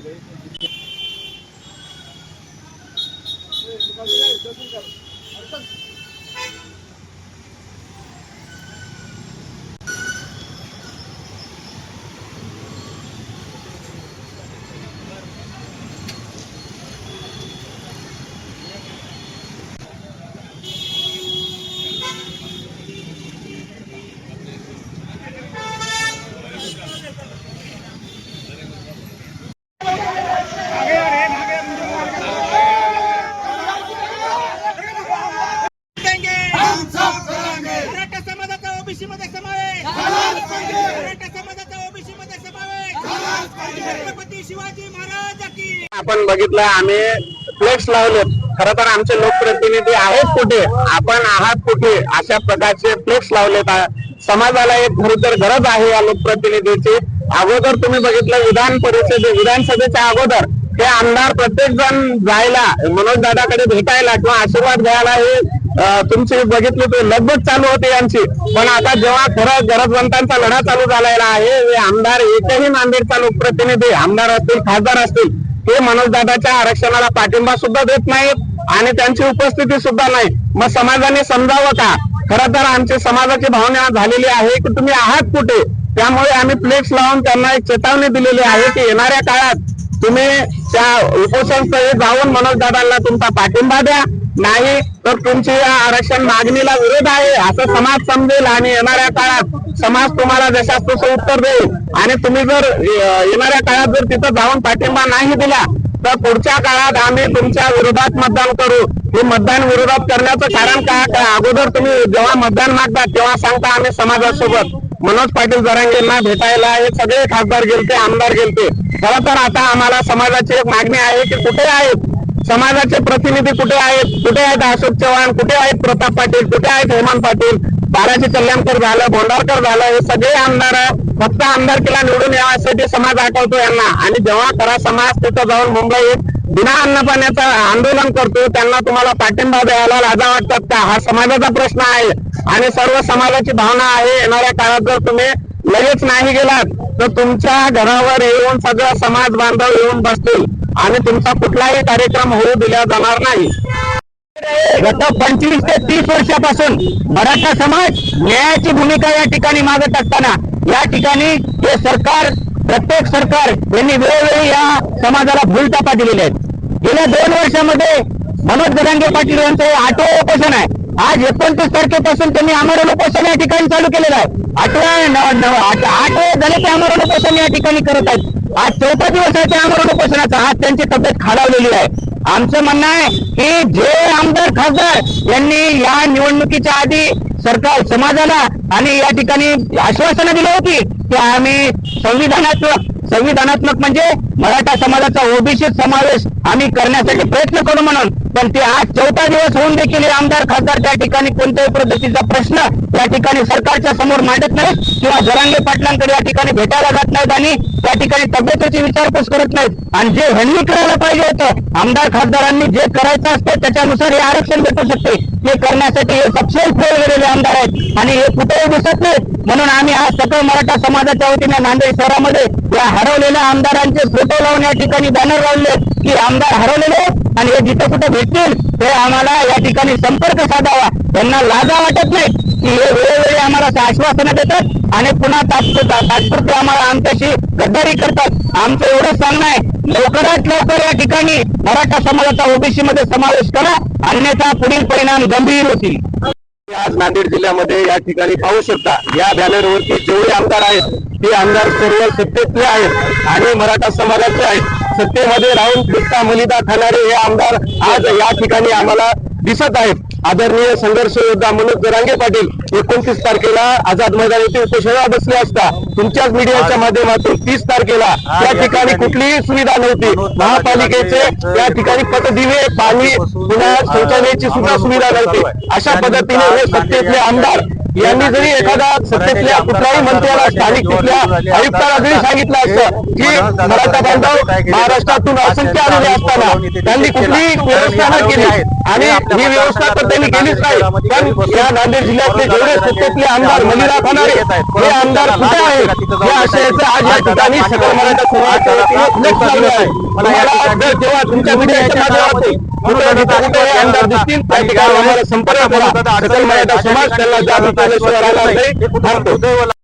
Gracias. समावेश मराठा समाजाचा OBC मध्ये समावेश छत्रपती शिवाजी महाराज की आपण बघितलं आम्ही फ्लेक्स लावलेत खर तर आमचे लोकप्रतिनिधी आहेत कुठे? आपण आहात कुठे? अशा प्रकारचे फ्लेक्स लावलेत. समाजाला एक खरी तर गरज आहे या लोकप्रतिनिधीची. अगोदर तुम्ही बघितलं विधान परिषद विधानसभेच्या अगोदर हे आमदार प्रत्येक जण जायला मनोज दादाकडे भेटायला किंवा आशीर्वाद घ्यायला हे तुमची बघितले ते लगबग चालू होती यांची. पण आता जेव्हा खरं गरजवंतांचा लढा चालू झालेला आहे हे आमदार एकही नांदेडचा लोकप्रतिनिधी आमदार असतील खासदार असतील ते मनोजदादाच्या आरक्षणाला पाठिंबा सुद्धा देत नाहीत आणि त्यांची उपस्थिती सुद्धा नाही. मग समाजाने समजावं का? खरं तर आमची समाजाची भावना झालेली आहे की तुम्ही आहात कुठे? त्यामुळे आम्ही फ्लेक्स लावून त्यांना एक चेतावणी दिलेली आहे की येणाऱ्या काळात तुम्ही त्या उपोषणस्थळी जाऊन मनोजदादांना तुमचा पाठिंबा द्या. नाही तर तुमची या आरक्षण मागणीला विरोध आहे असं समाज समजेल आणि येणाऱ्या काळात समाज तुम्हाला जशास तसं उत्तर देईल. आणि तुम्ही जर येणाऱ्या काळात जर तिथं जाऊन पाठिंबा नाही दिला तर पुढच्या काळात आम्ही तुमच्या विरोधात मतदान करू. हे मतदान विरोधात करण्याचं कारण काय? का अगोदर तुम्ही जेव्हा मतदान मागता तेव्हा सांगता आम्ही समाजासोबत. मनोज पाटील जरांगेंना भेटायला हे सगळे खासदार गेलते आमदार गेलते. खरं तर आता आम्हाला समाजाची एक मागणी आहे की कुठे आहेत? समाजाचे प्रतिनिधी कुठे आहेत? कुठे आहेत अशोक चव्हाण? कुठे आहेत प्रताप पाटील? कुठे आहेत हेमंत पाटील? बालाजी कल्याणकर झालं भोंडारकर झालं हे सगळे आमदार फक्त आमदारकीला निवडून यासाठी समाज आठवतो यांना. आणि जेव्हा खरा समाज तिथं जाऊन मुंबईत बिना अन्न पाण्याचं आंदोलन करतो त्यांना तुम्हाला पाठिंबा द्यायला लाजा वाटतात का? हा समाजाचा प्रश्न आहे. आणि सर्व समाजाची भावना आहे. येणाऱ्या काळात जर तुम्ही लगेच नाही गेलात तर तुमच्या घरावर येऊन सगळं समाज बांधव येऊन बसतील. आणि तुमचा कुठलाही कार्यक्रम होऊ दिला जाणार नाही. गत पंचवीस ते तीस वर्षापासून मराठा समाज न्यायाची भूमिका या ठिकाणी मागत असताना या ठिकाणी हे सरकार प्रत्येक सरकार यांनी वेळोवेळी या समाजाला भूलटापा दिलेले आहेत. गेल्या दोन वर्षामध्ये मनोज गदांगे पाटील यांचं हे आठवं उपोषण आहे. आज एकोणतीस तारखेपासून त्यांनी आमरण उपोषण या ठिकाणी चालू केलेलं आहे. आठव्या नव- आठ झाले ते आमरण उपोषण या ठिकाणी करत आहेत. आज चौथा दिवस आहे त्या आमरण उपोषणाचा आज त्यांची तब्येत खालावलेली आहे. आमचं म्हणणं आहे की जे आमदार खासदार यांनी या निवडणुकीच्या आधी सरकार समाजाला आणि या ठिकाणी आश्वासनं दिली होती की आम्ही संविधानात्मक संविधानात्मक म्हणजे मराठा समाजाचा ओबीसी समावेश आम्ही करण्यासाठी प्रयत्न करू म्हणून पण ते आज चौथा दिवस होऊन देखील हे आमदार खासदार त्या ठिकाणी कोणत्याही पद्धतीचा प्रश्न त्या ठिकाणी सरकारच्या समोर मांडत नाहीत किंवा जरांगे पाटलांकडे या ठिकाणी भेटायला जात नाहीत आणि त्या ठिकाणी तब्येतीची विचारपूस करत नाहीत. आणि जे हल्ली करायला पाहिजे होतं आमदार खासदारांनी जे करायचं असतं त्याच्यानुसार हे आरक्षण भेटू शकते. हे करण्यासाठी हे सक्षम फेल गेलेले आमदार आहेत. आणि हे कुठेही दिसत नाहीत. म्हणून आम्ही आज सकल मराठा समाजाच्या वतीने नांदेड शहरामध्ये या हरवलेल्या आमदारांचे फोटो लावून या ठिकाणी बॅनर लावले की आमदार हरवलेले आहेत आणि हे जिथं कुठे भेटतील ते आम्हाला या ठिकाणी संपर्क साधावा. त्यांना लाजा वाटत नाही की हे वेळोवेळी आम्हाला आश्वासनं देतात आणि पुन्हा तात्पुरतं तात्पुरते आम्हाला आमच्याशी गद्दारी करतात. आमचं एवढं सांगणं आहे लवकरात लवकर या ठिकाणी मराठा समाजाचा ओबीसी मध्ये समावेश करा. अन्यथा पुढील परिणाम गंभीर होतील. आज नांदेड जिल्ह्यामध्ये या ठिकाणी पाहू शकता. या बॅनरवरती जेवढे आमदार आहेत ते आमदार सर्व सत्तेतले आहेत आणि मराठा समाजाचे आहेत. सत्तेमध्ये राहून मुलीदा खाणारे हे आमदार आज या ठिकाणी आम्हाला दिसत आहेत. आदरणीय संघर्ष योद्धा मनोज जरांगे पाटील एकोणतीस तारखेला आझाद मैदान येथे उपोषणाला बसले असता तुमच्याच मीडियाच्या माध्यमातून तीस तारखेला त्या ठिकाणी कुठलीही सुविधा नव्हती. महापालिकेचे त्या ठिकाणी पटदिवे पाणी पुन्हा शौचालयाची सुद्धा सुविधा नव्हती. अशा पद्धतीने हे सत्तेतले आमदार यांनी जरी एखादा सत्तेतल्या कुठल्याही मंत्र्याला स्थानिक तिथल्या आयुक्ताला जरी सांगितलं असतं की मराठा बांधव महाराष्ट्रातून असंख्य आलेले असताना त्यांनी कुठलीही व्यवस्था न केली. आणि ही व्यवस्था तर त्यांनी केलीच नाही. पण या नांदेड जिल्ह्यातले जेवढे सत्तेतले आमदार मलिरा खाणारे हे आमदार कुठे आहेत? या आशयाचं आज या ठिकाणी सकल मराठा समाजाच्या आहे. जेव्हा तुमच्या मीडियाच्या माध्यमातून हे आमदार दिसतील त्या ठिकाणी आम्हाला संपर्क करा सकल मराठा समाज त्यांना जागृत pasó.